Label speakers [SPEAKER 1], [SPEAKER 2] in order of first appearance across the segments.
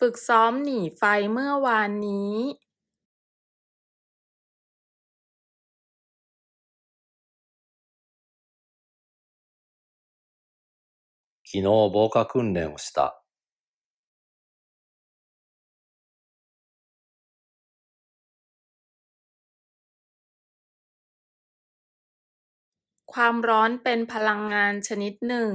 [SPEAKER 1] ฝึกซ้อมหนีไฟเมื่อวานนี้
[SPEAKER 2] 昨日防火訓練をした。
[SPEAKER 1] ความร้อนเป็นพลังงานชนิดหนึ่ง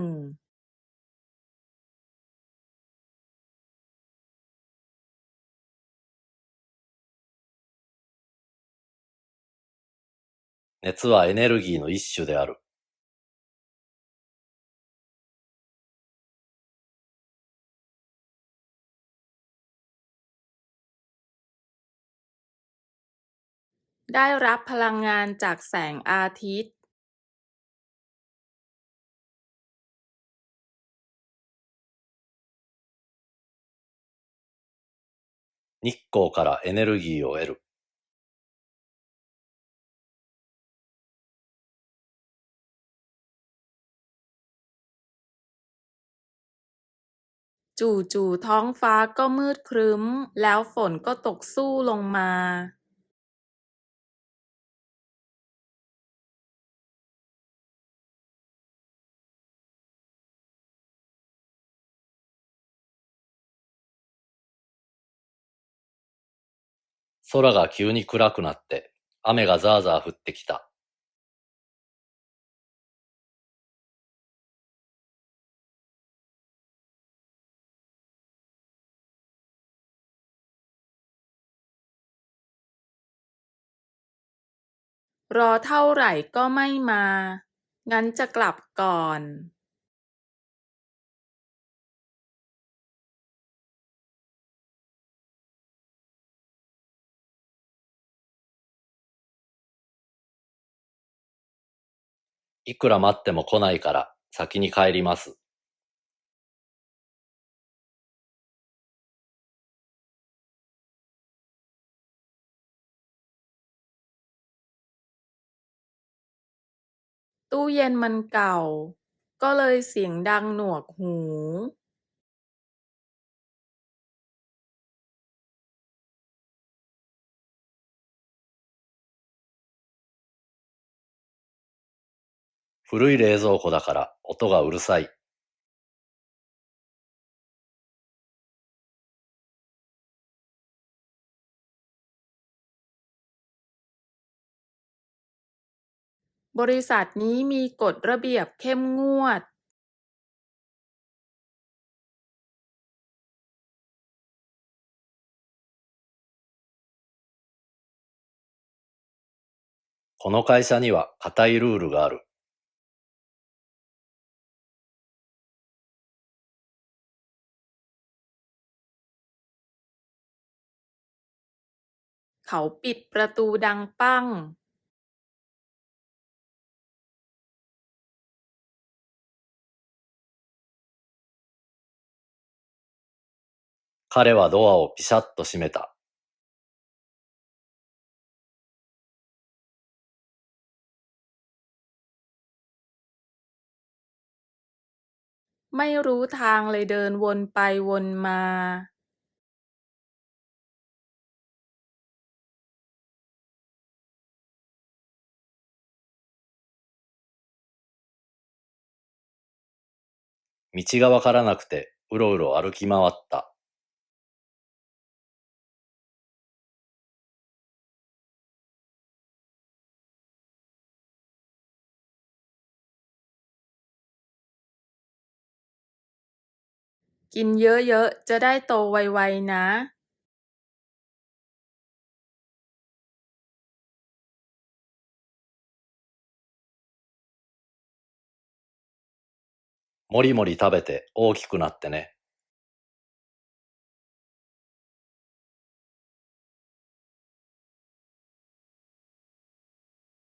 [SPEAKER 2] 熱はエネルギーの一種である。
[SPEAKER 1] ได้รับพลังงานจากแสงอาทิตย์
[SPEAKER 2] 日光からエネルギーを得る。
[SPEAKER 1] จู่ๆท้องฟ้าก็มืดครึ้ม แล้วฝนก็ตกสู้ลงมา
[SPEAKER 2] 空が急に暗くなって、雨がザーザー降ってきた。
[SPEAKER 1] รอเท่าไหร่ก็ไม่มา งั้นจะกลับก่อน
[SPEAKER 2] いくら待っても来ないから、先に帰ります。
[SPEAKER 1] ตู้เย็นมันเก่า ก็เลยเสียงดังหนวกหู
[SPEAKER 2] 古い冷蔵庫だから、音がうるさい。
[SPEAKER 1] บริษัทนี้มีกฎระเบียบเข้มงวด
[SPEAKER 2] この会社には固いルールがある。
[SPEAKER 1] เขาปิดประตูดังปั้ง
[SPEAKER 2] 彼はドアをピシャッと閉めた。
[SPEAKER 1] ไม่รู้ทางเลยเดินวนไปวนมา
[SPEAKER 2] 道がわからなくて、うろうろ歩き回った。
[SPEAKER 1] กินเยอะๆ จะได้โตไวๆ นะ
[SPEAKER 2] もりもり食べて大きくなってね。